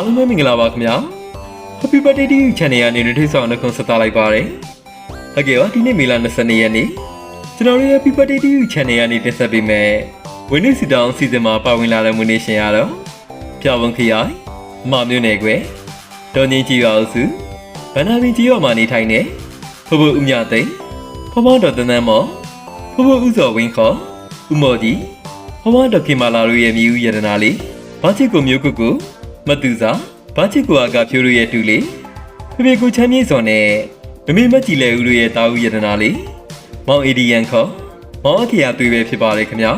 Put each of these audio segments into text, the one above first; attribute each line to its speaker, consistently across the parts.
Speaker 1: အားလုံးပဲမင်္ဂလာပါခင်ဗျာ Happy Birthday to you channel ကနေထိတ်ဆောင်နှုတ်ဆက်သလိုက်ပါတယ်ဟုတ်ကဲ့ပါဒီနေ့မေလ22ရက်နေ့ကျွန်တော်တို့ရဲ့ Happy Birthday to you channel ကနေတင်ဆက်ပေးမယ်ဝင်းနေစီတောင်စီစဉ်မှာပါဝင်လာတဲ့မွေးနေ့ရှင်ရတော့ပြောင်းဝန်ခရိုင်အမမျိုးနယ်ကွယ်ဒေါ်ငင်းကြီးရောစုဗန္နာပင်ကြီးရောမှာနေထိုင်နေဖဖဦးမြသိန်းဖဖတော်တန်းတန်းမော်ဖဖဦးစော်ဝင်းခေါ်ဦးမော်ကြီးဖဖတော်ခင်မာလာတို့ရဲ့မြူးရတနာလေးဘာချစ်ကိုမျိုးကုတ်ကို မတူစာဘာချစ်ကိုအကဖြိုးတို့ရဲ့တူလေးဖေဖေကိုချမ်းမြေစော်နဲ့မမေမကြည်လဲဦးတို့ရဲ့တာဦးရတနာလေးမောင်အီဒီယန်ခေါ်မောင်အခေယာတွေ့ပဲဖြစ်ပါတယ်ခင်ဗျာ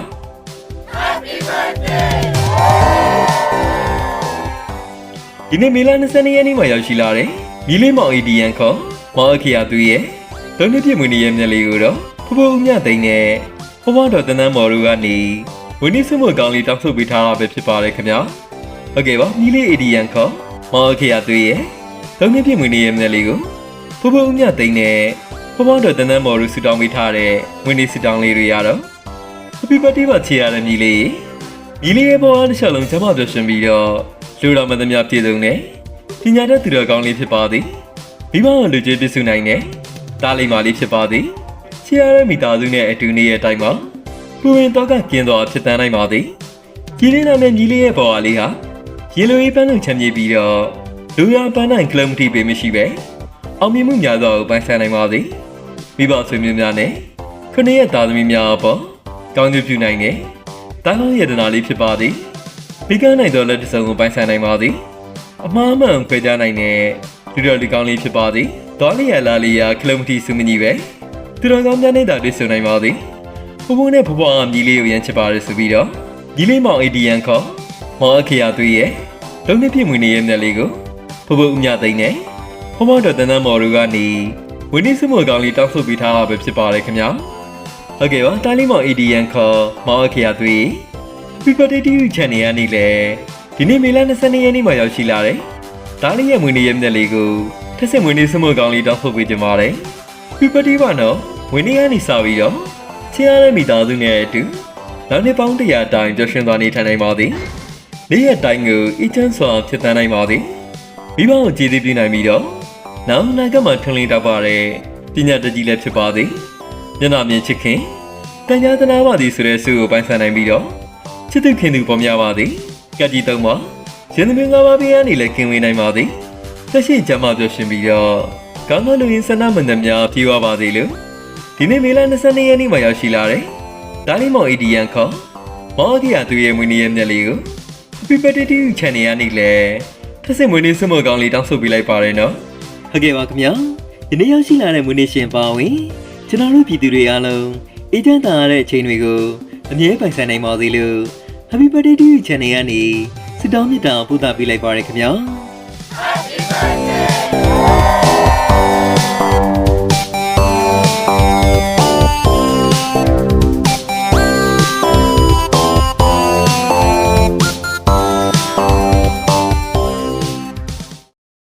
Speaker 1: ဒီနေ့မေလ22ရက်နေ့မှာရောက်ရှိလာတဲ့မီလေးမောင်အီဒီယန်ခေါ်မောင်အခရာသူရဲ့သုံးနှစ်ပြည့်မွေးနေ့ရဲ့မျက်လေးကိုတော့ဖဖိုးဦးမြသိန်းနဲ့ဖဖွားတော်တန်းတန်းမော်တို့ကနေဝင်းနေစမှုကောင်းလေးတောက်ဆုပ်ပေးထားတာပဲဖြစ်ပါတယ်ခင်ဗျာ ဟုတ်ကဲ့ပါမီလေးအီဒီယန်ခေါ်မောင်အခရာသူရဲ့သုံးနှစ်ပြည့်မွေးနေ့ရဲ့မျက်လေးကိုဖဖိုးဦးမြသိန်းနဲ့ဖဖွားတော်တန်းတန်းမော်တို့ဆူတောင်းပေးထားတဲ့ဝင်းနေဆူတောင်းလေးတွေရတော့ Happy birthday ပါချေရတဲ့မီလေးမီလေးရဲ့ပေါ်အားတစ်ချက်လုံးကျမပြောရှင်ပြီးတော့လူတော်မသမျှပြည်စုံနဲ့ပညာတတ်သူတော်ကောင်းလေးဖြစ်ပါသည်မိဘလူကြီးပြည့်စုံနိုင်တဲ့တားလိမ္မာလေးဖြစ်ပါသည်ချေရတဲ့မိသားစုနဲ့အတူနေတဲ့အတိုင်းမှာပူရင်တော့ကကျင်းတော်ဖြစ်တန်းနိုင်ပါသည်ဒီလေးနာနဲ့မီလေးရဲ့ပေါ်အားလေးဟာ ရေလိုရေးပန်းလုံးချမ်းမြေပြီးတော့လူရပန်းနိုင်ကလမတီပေမရှိပဲအောင်မြင်မှုများစွာကိုပိုင်ဆိုင်နိုင်ပါသည်မိဘဆွေမျိုးများနဲ့ခொနည်းရဲ့သားသမီးများအပေါ်ကောင်းကျိုးပြုနိုင်တဲ့တာကောင်းရတနာလေးဖြစ်ပါသည်မိကနိုင်သောလက်တစ်စုံကိုပိုင်ဆိုင်နိုင်ပါသည်အမှားမှန်ခွဲခြားနိုင်တဲ့လူတော်လူကောင်းလေးဖြစ်ပါသည်ဒေါ်လီယာလာလီယာကလမတီစုမကြီးပဲသူတော်ကောင်းများနေတာတွေ့ဆုံနိုင်ပါသည်ဖဖနဲ့ဖဖအမြီလေးကိုရမ်းချစ်ပါရဆိုပြီးတော့ညီလေးမောင်အေဒီယန်ခေါ် မောင်အခရာသွေးရဲ့လုံးနှစ်ပြည့်မွေနေရဲ့မျက်လေးကိုဖဖဦးမြသိန်းနဲ့ဖဖတော်တန်းတန်းမော်တို့ကနေဝင်းနေစမှုကောင်းလေးတောက်ဆုပ်ပေးထားတာပဲဖြစ်ပါတယ်ခင်ဗျာဟုတ်ကဲ့ပါတာလီမောင် ADN ခေါ်မောင်အခရာသွေး Happy birthday to you channel ကနေလေဒီနေ့မေလ22ရက်နေ့မှာရောက်ရှိလာတယ်။ဒါလေးရဲ့မွေးနေ့ရဲ့မျက်လေးကိုထက်စစ်မွေးနေ့စမကောင်းလေးတောက်ဖို့ပေးကြပါတယ်။ Happy birthday ပါနော်။မွေးနေ့ကနေစပြီးတော့ချစ်ရတဲ့မိသားစုနဲ့အတူနောက်နေ့ပေါင်း100တိုင်ကြော်ရှင်သွားနေထိုင်နိုင်ပါသည်။ နေ့ရက်တိုင်းကိုအချမ်းစွာဖြစ်တန်းနိုင်ပါသည်။မိဘကိုကြည်သိပြနိုင်ပြီးတော့နောက်နာကမှထွန်းလင်းတောက်ပါတဲ့ပညာတတ်ကြီးလည်းဖြစ်ပါသည်။မျက်နှာမြင်ချစ်ခင်တန်ညာသနာပါသည်ဆိုတဲ့ဆုကိုပိုင်ဆိုင်နိုင်ပြီးတော့ချစ်သူခင်သူပေါ်များပါသည်ကက်ကြီးသုံးပါရင်သမီးငါးပါးပြင်းအနေလည်းခင်ဝေးနိုင်ပါသည်သက်ရှိကြမ်းမပြောရှင်ပြီးတော့ကောင်းသောလူရင်းဆန္ဒမန္တများပြေဝပါသည်လို့ဒီနေ့မေလ22ရက်နေ့မှာရောက်ရှိလာတယ်ဒါလီမောင်အီဒီယန်ခေါ်မော်ဂီယာသူရဲ့မွေးနေ့ရဲ့မျက်လေးကို Happy birthday to you channel ကနေလည်းထပ်ဆင့်မွေးနေ့စမောကောင်းလေးတောင်းဆိုပေးလိုက်ပါတယ်နော်ဟုတ်ကဲ့ပါခင်ဗျာဒီနေ့ရောက်ရှိလာတဲ့မွေးနေ့ရှင်ပါဝင်ကျွန်တော်တို့ပြည်သူတွေအားလုံးအေဂျင့်တာရတဲ့အချိန်တွေကိုအမြဲပိုင်ဆိုင်နိုင်ပါစေလို့ Happy Birthday to you channel ကနေစတောင်းမြတ်တာပို့သပေးလိုက်ပါရခင်ဗျာ